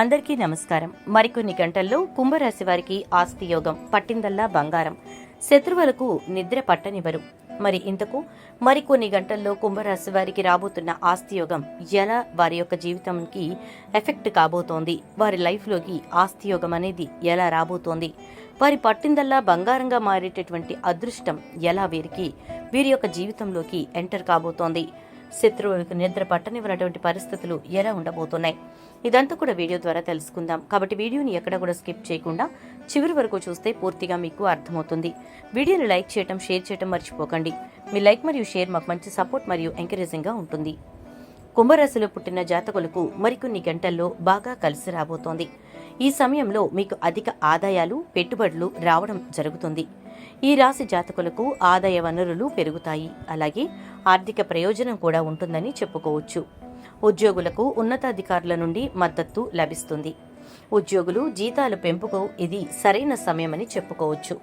అందరికీ నమస్కారం. మరికొన్ని గంటల్లో కుంభరాశి వారికి ఆస్తి యోగం పట్టిందల్లా బంగారం. శత్రువులకు నిద్ర పట్టనివ్వరు. మరి ఇంతకు మరికొన్ని గంటల్లో కుంభరాశి వారికి రాబోతున్న ఆస్తి యోగం ఎలా? వారి యొక్క జీవితంకి ఎఫెక్ట్ కాబోతోంది. వారి లైఫ్లోకి ఆస్తి యోగం అనేది ఎలా రాబోతోంది? వారి పట్టిందల్లా బంగారంగా మారేటటువంటి అదృష్టం ఎలా? వీరికి వీరి యొక్క జీవితంలోకి ఎంటర్ కాబోతోంది. శత్రువులకు నిద్ర పట్టనివ్వనటువంటి పరిస్థితులు ఎలా ఉండబోతున్నాయి? ఇదంతా కూడా వీడియో ద్వారా తెలుసుకుందాం. కాబట్టి వీడియోని ఎక్కడ కూడా స్కిప్ చేయకుండా చివరి వరకు చూస్తే పూర్తిగా మీకు అర్థమవుతుంది. వీడియోని లైక్ చేయటం షేర్ చేయటం మర్చిపోకండి. మీ లైక్ మరియు షేర్ మాకు మంచి సపోర్ట్ మరియు ఎంకరేజింగ్గా ఉంటుంది. కుంభరాశిలో పుట్టిన జాతకులకు మరికొన్ని గంటల్లో బాగా కలిసి రాబోతోంది. ఈ సమయంలో మీకు అధిక ఆదాయాలు పెట్టుబడులు రావడం జరుగుతుంది. ఈ రాశి జాతకులకు ఆదాయ వనరులు పెరుగుతాయి. అలాగే ఆర్థిక ప్రయోజనం కూడా ఉంటుందని చెప్పుకోవచ్చు. ఉద్యోగులకు ఉన్నతాధికారుల నుండి మద్దతు లభిస్తుంది. ఉద్యోగులు జీతాల పెంపుకు ఇది సరైన సమయమని చెప్పుకోవచ్చు.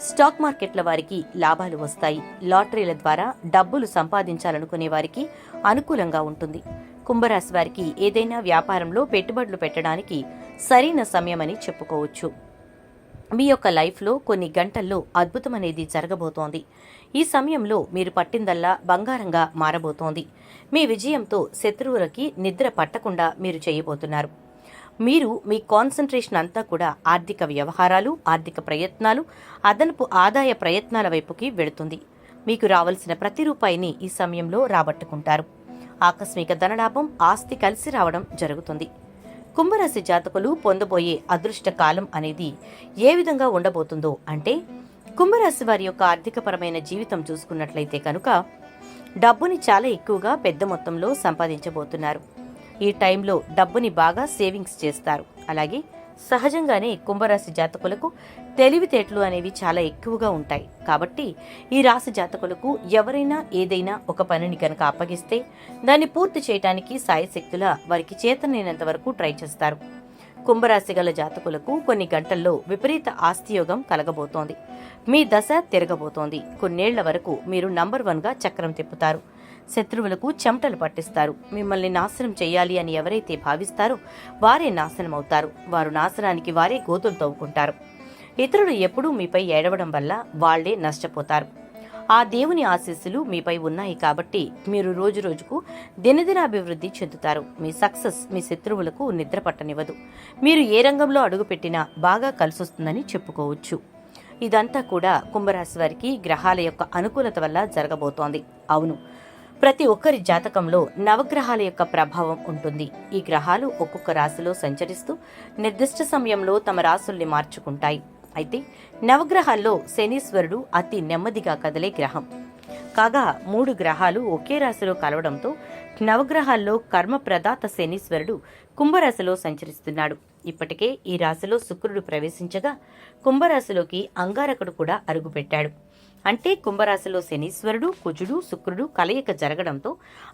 స్టాక్ మార్కెట్ల వారికి లాభాలు వస్తాయి. లాటరీల ద్వారా డబ్బులు సంపాదించాలనుకునే వారికి అనుకూలంగా ఉంటుంది. కుంభరాశి వారికి ఏదైనా వ్యాపారంలో పెట్టుబడులు పెట్టడానికి సరైన సమయమని చెప్పుకోవచ్చు. మీ యొక్క లైఫ్లో కొన్ని గంటల్లో అద్భుతం అనేది జరగబోతోంది. ఈ సమయంలో మీరు పట్టిందల్లా బంగారంగా మారబోతోంది. మీ విజయంతో శత్రువులకి నిద్ర పట్టకుండా మీరు చేయబోతున్నారు. మీరు మీ కాన్సన్ట్రేషన్ అంతా కూడా ఆర్థిక వ్యవహారాలు ఆర్థిక ప్రయత్నాలు అదనపు ఆదాయ ప్రయత్నాల వైపుకి వెళుతుంది. మీకు రావాల్సిన ప్రతి రూపాయిని ఈ సమయంలో రాబట్టుకుంటారు. ఆకస్మిక ధనలాభం ఆస్తి కలిసి రావడం జరుగుతుంది. కుంభరాశి జాతకులు పొందబోయే అదృష్ట కాలం అనేది ఏ విధంగా ఉండబోతుందో అంటే కుంభరాశి వారి యొక్క ఆర్థికపరమైన జీవితం చూసుకున్నట్లయితే కనుక డబ్బుని చాలా ఎక్కువగా పెద్ద మొత్తంలో సంపాదించబోతున్నారు. ఈ టైంలో డబ్బుని బాగా సేవింగ్స్ చేస్తారు. అలాగే సహజంగానే కుంభరాశి జాతకులకు తెలివితేటలు అనేవి చాలా ఎక్కువగా ఉంటాయి. కాబట్టి ఈ రాశి జాతకులకు ఎవరైనా ఏదైనా ఒక పనిని కనుక అప్పగిస్తే దాన్ని పూర్తి చేయటానికి సాయశక్తుల వారికి చేతనైనంత వరకు ట్రై చేస్తారు. కుంభరాశి గల జాతకులకు కొన్ని గంటల్లో విపరీత ఆస్తియోగం కలగబోతోంది. మీ దశ తిరగబోతోంది. కొన్నేళ్ళ వరకు మీరు నంబర్ వన్గా చక్రం తిప్పుతారు. శత్రువులకు చెమటలు పట్టిస్తారు. మిమ్మల్ని నాశనం చేయాలి అని ఎవరైతే భావిస్తారో వారే నాశనం అవుతారు వారు నాశనానికి వారే గోతులు తవ్వుకుంటారు. ఇతరులు ఎప్పుడూ మీపై ఏడవడం వల్ల వాళ్ళే నష్టపోతారు. ఆ దేవుని ఆశీస్సులు మీపై ఉన్నాయి కాబట్టి మీరు రోజు రోజుకు దినదినాభివృద్ధి చెందుతారు. మీ సక్సెస్ మీ శత్రువులకు నిద్ర పట్టనివ్వదు. మీరు ఏ రంగంలో అడుగుపెట్టినా బాగా కలిసొస్తుందని చెప్పుకోవచ్చు. ఇదంతా కూడా కుంభరాశి వారికి గ్రహాల యొక్క అనుకూలత వల్ల జరగబోతోంది. అవును ప్రతి ఒక్కరి జాతకంలో నవగ్రహాల యొక్క ప్రభావం ఉంటుంది. ఈ గ్రహాలు ఒక్కొక్క రాశిలో సంచరిస్తూ నిర్దిష్ట సమయంలో తమ రాశుల్ని మార్చుకుంటాయి. అయితే నవగ్రహాల్లో శనీశ్వరుడు అతి నెమ్మదిగా కదిలే గ్రహం. కాగా మూడు గ్రహాలు ఒకే రాశిలో కలవడంతో నవగ్రహాల్లో కర్మ ప్రదాత శనీశ్వరుడు కుంభరాశిలో సంచరిస్తున్నాడు. ఇప్పటికే ఈ రాశిలో శుక్రుడు ప్రవేశించగా కుంభరాశిలోకి అంగారకుడు కూడా అరుగుపెట్టాడు అంటే కుంభరాశిలో శనీశ్వరుడు కుజుడు శుక్రుడు కలయిక జరగడంతో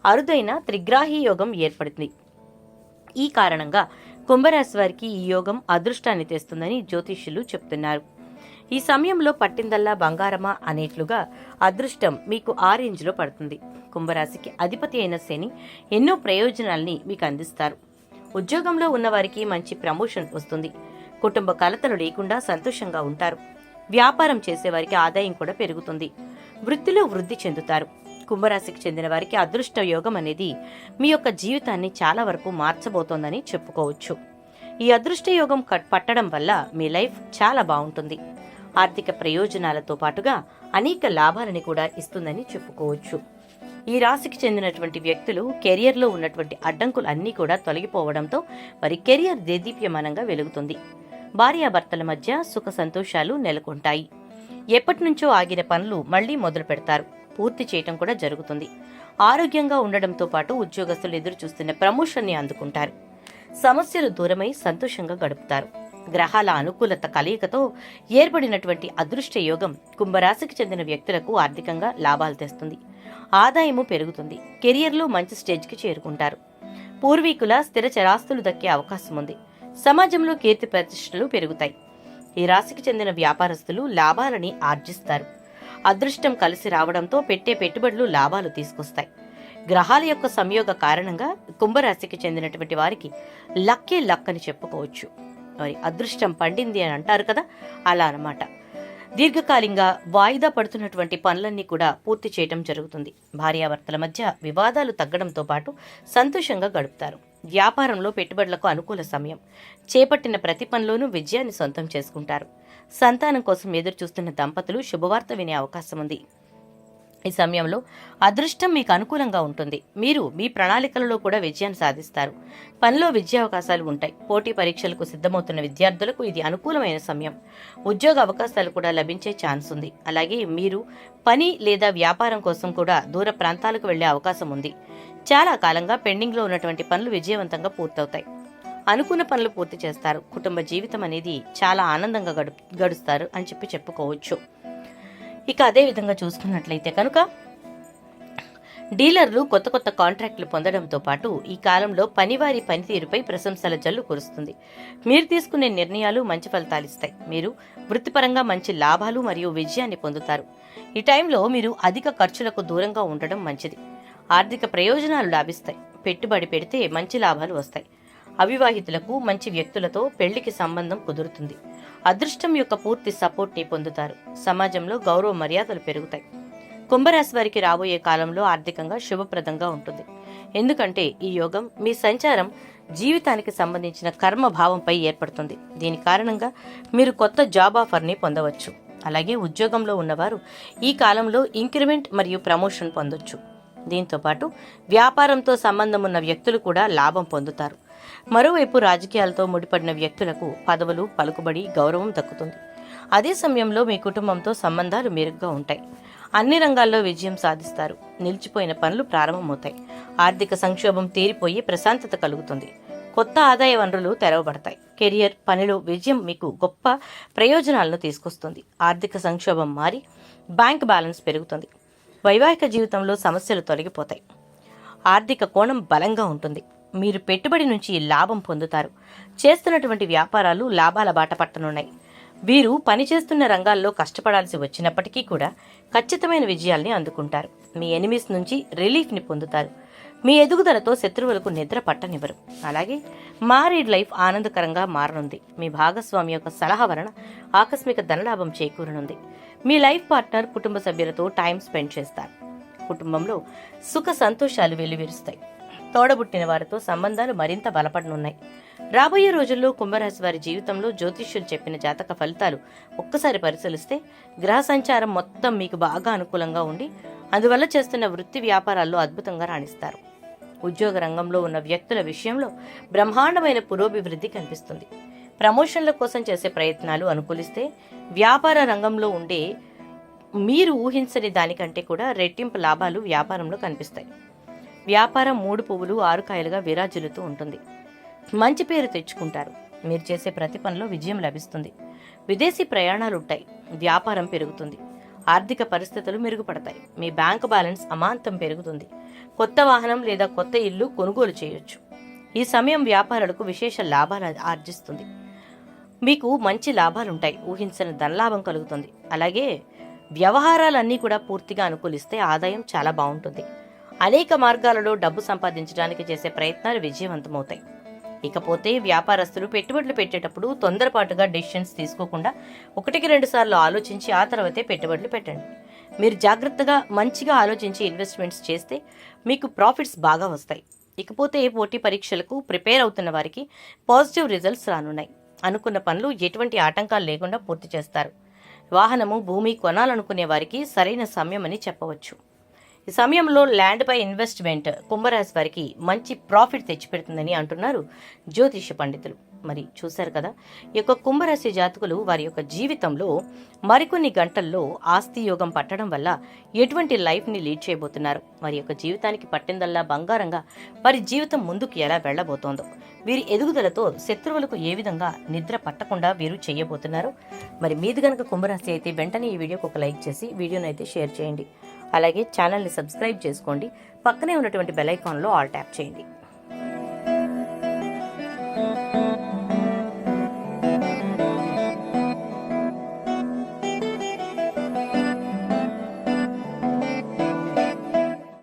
అరుదైన త్రిగ్రాహి యోగం ఏర్పడింది ఈ కారణంగా కుంభరాశి వారికి ఈ యోగం అదృష్టాన్ని తెస్తుందని జ్యోతిష్యులు చెప్తున్నారు. ఈ సమయంలో పట్టిందల్లా బంగారమా అనేట్లుగా అదృష్టం మీకు ఆ రేంజ్లో పడుతుంది. కుంభరాశికి అధిపతి అయిన శని ఎన్నో ప్రయోజనాల్ని మీకు అందిస్తారు. ఉద్యోగంలో ఉన్నవారికి మంచి ప్రమోషన్ వస్తుంది. కుటుంబ కలతలు లేకుండా సంతోషంగా ఉంటారు. వ్యాపారం చేసేవారికి ఆదాయం కూడా పెరుగుతుంది. వృత్తిలో వృద్ధి చెందుతారు. కుంభరాశికి చెందిన వారికి అదృష్ట యోగం అనేది మీ యొక్క జీవితాన్ని చాలా వరకు మార్చబోతోందని చెప్పుకోవచ్చు. ఈ అదృష్ట యోగం పట్టడం వల్ల మీ లైఫ్ చాలా బాగుంటుంది. ఆర్థిక ప్రయోజనాలతో పాటుగా అనేక లాభాలని కూడా ఇస్తుందని చెప్పుకోవచ్చు. ఈ రాశికి చెందినటువంటి వ్యక్తులు కెరియర్లో ఉన్నటువంటి అడ్డంకులు అన్నీ కూడా తొలగిపోవడంతో వారి కెరియర్ దేదీప్యమానంగా వెలుగుతుంది. భార్యాభర్తల మధ్య సుఖ సంతోషాలు నెలకొంటాయి. ఎప్పటి నుంచో ఆగిన పనులు మళ్ళీ మొదలు పెడతారు పూర్తి చేయటం కూడా జరుగుతుంది. ఆరోగ్యంగా ఉండడంతో పాటు ఉద్యోగస్తులు ఎదురు చూస్తున్న ప్రమోషన్ని అందుకుంటారు. సమస్యలు దూరమై సంతోషంగా గడుపుతారు. గ్రహాల అనుకూలత కలయికతో ఏర్పడినటువంటి అదృష్ట యోగం కుంభరాశికి చెందిన వ్యక్తులకు ఆర్థికంగా లాభాలు తెస్తుంది. ఆదాయము పెరుగుతుంది. కెరియర్లో మంచి స్టేజ్కి చేరుకుంటారు. పూర్వీకుల స్థిర చరాస్తులు దక్కే అవకాశం ఉంది. సమాజంలో కీర్తి ప్రతిష్టలు పెరుగుతాయి. ఈ రాశికి చెందిన వ్యాపారస్తులు లాభాలని ఆర్జిస్తారు. అదృష్టం కలిసి రావడంతో పెట్టే పెట్టుబడులు లాభాలు తీసుకొస్తాయి. గ్రహాల యొక్క సంయోగ కారణంగా కుంభరాశికి చెందినటువంటి వారికి లక్కే లక్ అని చెప్పుకోవచ్చు. మరి అదృష్టం పండింది అని అంటారు కదా అలా అన్నమాట. దీర్ఘకాలికంగా వాయిదా పడుతున్నటువంటి పనులన్నీ కూడా పూర్తి చేయడం జరుగుతుంది. భార్యాభర్తల మధ్య వివాదాలు తగ్గడంతో పాటు సంతోషంగా గడుపుతారు. వ్యాపారంలో పెట్టుబడులకు అనుకూల సమయం. చేపట్టిన ప్రతి పనిలోనూ విజయాన్ని సొంతం చేసుకుంటారు. సంతానం కోసం ఎదురు చూస్తున్న దంపతులు శుభవార్త వినే అవకాశం ఉంది ఈ సమయంలో అదృష్టం మీకు అనుకూలంగా ఉంటుంది. మీరు మీ ప్రణాళికలలో కూడా విజయాన్ని సాధిస్తారు. పనిలో విద్యావకాశాలు ఉంటాయి. పోటీ పరీక్షలకు సిద్ధమవుతున్న విద్యార్థులకు ఇది అనుకూలమైన సమయం. ఉద్యోగ అవకాశాలు కూడా లభించే ఛాన్స్ ఉంది. అలాగే మీరు పని లేదా వ్యాపారం కోసం కూడా దూర ప్రాంతాలకు వెళ్ళే అవకాశం ఉంది. చాలా కాలంగా పెండింగ్లో ఉన్నటువంటి పనులు విజయవంతంగా పూర్తవుతాయి. అనుకున్న పనులు పూర్తి చేస్తారు. కుటుంబ జీవితం అనేది చాలా ఆనందంగా గడు గడుస్తారు అని చెప్పి చెప్పుకోవచ్చు. ఇక అదే విధంగా చూసుకున్నట్లయితే కనుక డీలర్లు కొత్త కొత్త కాంట్రాక్టులు పొందడంతో పాటు ఈ కాలంలో పనివారి పనితీరుపై ప్రశంసల జల్లు కురుస్తుంది. మీరు తీసుకునే నిర్ణయాలు మంచి ఫలితాలు ఇస్తాయి. మీరు వృత్తిపరంగా మంచి లాభాలు మరియు విజయాన్ని పొందుతారు. ఈ టైంలో మీరు అధిక ఖర్చులకు దూరంగా ఉండడం మంచిది. ఆర్థిక ప్రయోజనాలు లాభిస్తాయి. పెట్టుబడి పెడితే మంచి లాభాలు వస్తాయి. అవివాహితులకు మంచి వ్యక్తులతో పెళ్ళికి సంబంధం కుదురుతుంది. అదృష్టం యొక్క పూర్తి సపోర్ట్ని పొందుతారు. సమాజంలో గౌరవ మర్యాదలు పెరుగుతాయి. కుంభరాశి వారికి రాబోయే కాలంలో ఆర్థికంగా శుభప్రదంగా ఉంటుంది. ఎందుకంటే ఈ యోగం మీ సంచారం జీవితానికి సంబంధించిన కర్మ భావంపై ఏర్పడుతుంది. దీని కారణంగా మీరు కొత్త జాబ్ ఆఫర్ని పొందవచ్చు. అలాగే ఉద్యోగంలో ఉన్నవారు ఈ కాలంలో ఇంక్రిమెంట్ మరియు ప్రమోషన్ పొందొచ్చు. దీంతో పాటు వ్యాపారంతో సంబంధం ఉన్న వ్యక్తులు కూడా లాభం పొందుతారు. మరోవైపు రాజకీయాలతో ముడిపడిన వ్యక్తులకు పదవులు పలుకుబడి గౌరవం దక్కుతుంది. అదే సమయంలో మీ కుటుంబంతో సంబంధాలు మెరుగ్గా ఉంటాయి. అన్ని రంగాల్లో విజయం సాధిస్తారు. నిలిచిపోయిన పనులు ప్రారంభమవుతాయి. ఆర్థిక సంక్షోభం తీరిపోయి ప్రశాంతత కలుగుతుంది. కొత్త ఆదాయ వనరులు తెరవబడతాయి. కెరియర్ పనిలో విజయం మీకు గొప్ప ప్రయోజనాలను తీసుకొస్తుంది. ఆర్థిక సంక్షోభం మారి బ్యాంక్ బ్యాలెన్స్ పెరుగుతుంది. వైవాహిక జీవితంలో సమస్యలు తొలగిపోతాయి. ఆర్థిక కోణం బలంగా ఉంటుంది. మీరు పెట్టుబడి నుంచి లాభం పొందుతారు. చేస్తున్నటువంటి వ్యాపారాలు లాభాల బాట పట్టనున్నాయి. వీరు పనిచేస్తున్న రంగాల్లో కష్టపడాల్సి వచ్చినప్పటికీ కూడా ఖచ్చితమైన విజయాల్ని అందుకుంటారు. మీ ఎనిమిస్ నుంచి రిలీఫ్ని పొందుతారు. మీ ఎదుగుదలతో శత్రువులకు నిద్ర పట్టనివ్వరు. అలాగే మారీడ్ లైఫ్ ఆనందకరంగా మారనుంది. మీ భాగస్వామి యొక్క సలహా వలన ఆకస్మిక ధనలాభం చేకూరనుంది. మీ లైఫ్ పార్ట్నర్ కుటుంబ సభ్యులతో టైం స్పెండ్ చేస్తారు. కుటుంబంలో సుఖ సంతోషాలు వెల్లివిరుస్తాయి. తోడబుట్టిన వారితో సంబంధాలు మరింత బలపడనున్నాయి. రాబోయే రోజుల్లో కుంభరాశి వారి జీవితంలో జ్యోతిష్యులు చెప్పిన జాతక ఫలితాలు ఒక్కసారి పరిశీలిస్తే గ్రహ సంచారం మొత్తం మీకు బాగా అనుకూలంగా ఉండి అందువల్ల చేస్తున్న వృత్తి వ్యాపారాల్లో అద్భుతంగా రాణిస్తారు. ఉద్యోగ రంగంలో ఉన్న వ్యక్తుల విషయంలో బ్రహ్మాండమైన పురోభివృద్ధి కనిపిస్తుంది. ప్రమోషన్ల కోసం చేసే ప్రయత్నాలు అనుకూలిస్తే వ్యాపార రంగంలో ఉండే మీరు ఊహించని దానికంటే కూడా రెట్టింపు లాభాలు వ్యాపారంలో కనిపిస్తాయి. వ్యాపారం మూడు పువ్వులు ఆరు కాయలుగా విరాజిల్లుతూ ఉంటుంది. మంచి పేరు తెచ్చుకుంటారు. మీరు చేసే ప్రతి పనిలో విజయం లభిస్తుంది. విదేశీ ప్రయాణాలు ఉంటాయి వ్యాపారం పెరుగుతుంది. ఆర్థిక పరిస్థితులు మెరుగుపడతాయి. మీ బ్యాంక్ బ్యాలెన్స్ అమాంతం పెరుగుతుంది. కొత్త వాహనం లేదా కొత్త ఇల్లు కొనుగోలు చేయొచ్చు. ఈ సమయం వ్యాపారులకు విశేష లాభాలు ఆర్జిస్తుంది. మీకు మంచి లాభాలుంటాయి. ఊహించని ధనలాభం కలుగుతుంది. అలాగే వ్యవహారాలన్నీ కూడా పూర్తిగా అనుకూలిస్తే ఆదాయం చాలా బాగుంటుంది. అనేక మార్గాలలో డబ్బు సంపాదించడానికి చేసే ప్రయత్నాలు విజయవంతమవుతాయి. ఇకపోతే వ్యాపారస్తులు పెట్టుబడులు పెట్టేటప్పుడు తొందరపాటుగా డెసిషన్స్ తీసుకోకుండా ఒకటికి రెండు సార్లు ఆలోచించి ఆ తర్వాతే పెట్టుబడులు పెట్టండి. మీరు జాగ్రత్తగా మంచిగా ఆలోచించి ఇన్వెస్ట్మెంట్స్ చేస్తే మీకు ప్రాఫిట్స్ బాగా వస్తాయి. ఇకపోతే పోటీ పరీక్షలకు ప్రిపేర్ అవుతున్న వారికి పాజిటివ్ రిజల్ట్స్ రానున్నాయి. అనుకున్న పనులు ఎటువంటి ఆటంకాలు లేకుండా పూర్తి చేస్తారు. వాహనము భూమి కొనాలనుకునే వారికి సరైన సమయం అని చెప్పవచ్చు. ఈ సమయంలో ల్యాండ్పై ఇన్వెస్ట్మెంట్ కుంభరాశి వారికి మంచి ప్రాఫిట్ తెచ్చిపెడుతుందని అంటున్నారు జ్యోతిష పండితులు. మరి చూశారు కదా ఈ యొక్క కుంభరాశి జాతకులు వారి యొక్క జీవితంలో మరికొన్ని గంటల్లో ఆస్తి యోగం పట్టడం వల్ల ఎటువంటి లైఫ్ని లీడ్ చేయబోతున్నారు. వారి యొక్క జీవితానికి పట్టిందల్లా బంగారంగా వారి జీవితం ముందుకు ఎలా వెళ్ళబోతోందో వీరి ఎదుగుదలతో శత్రువులకు ఏ విధంగా నిద్ర పట్టకుండా వీరు చేయబోతున్నారు. మరి మీది కనుక కుంభరాశి అయితే వెంటనే ఈ వీడియోకి ఒక లైక్ చేసి వీడియోను అయితే షేర్ చేయండి. అలాగే ఛానల్ని సబ్స్క్రైబ్ చేసుకోండి. పక్కనే ఉన్నటువంటి బెల్ ఐకాన్లో ఆల్ ట్యాప్ చేయండి.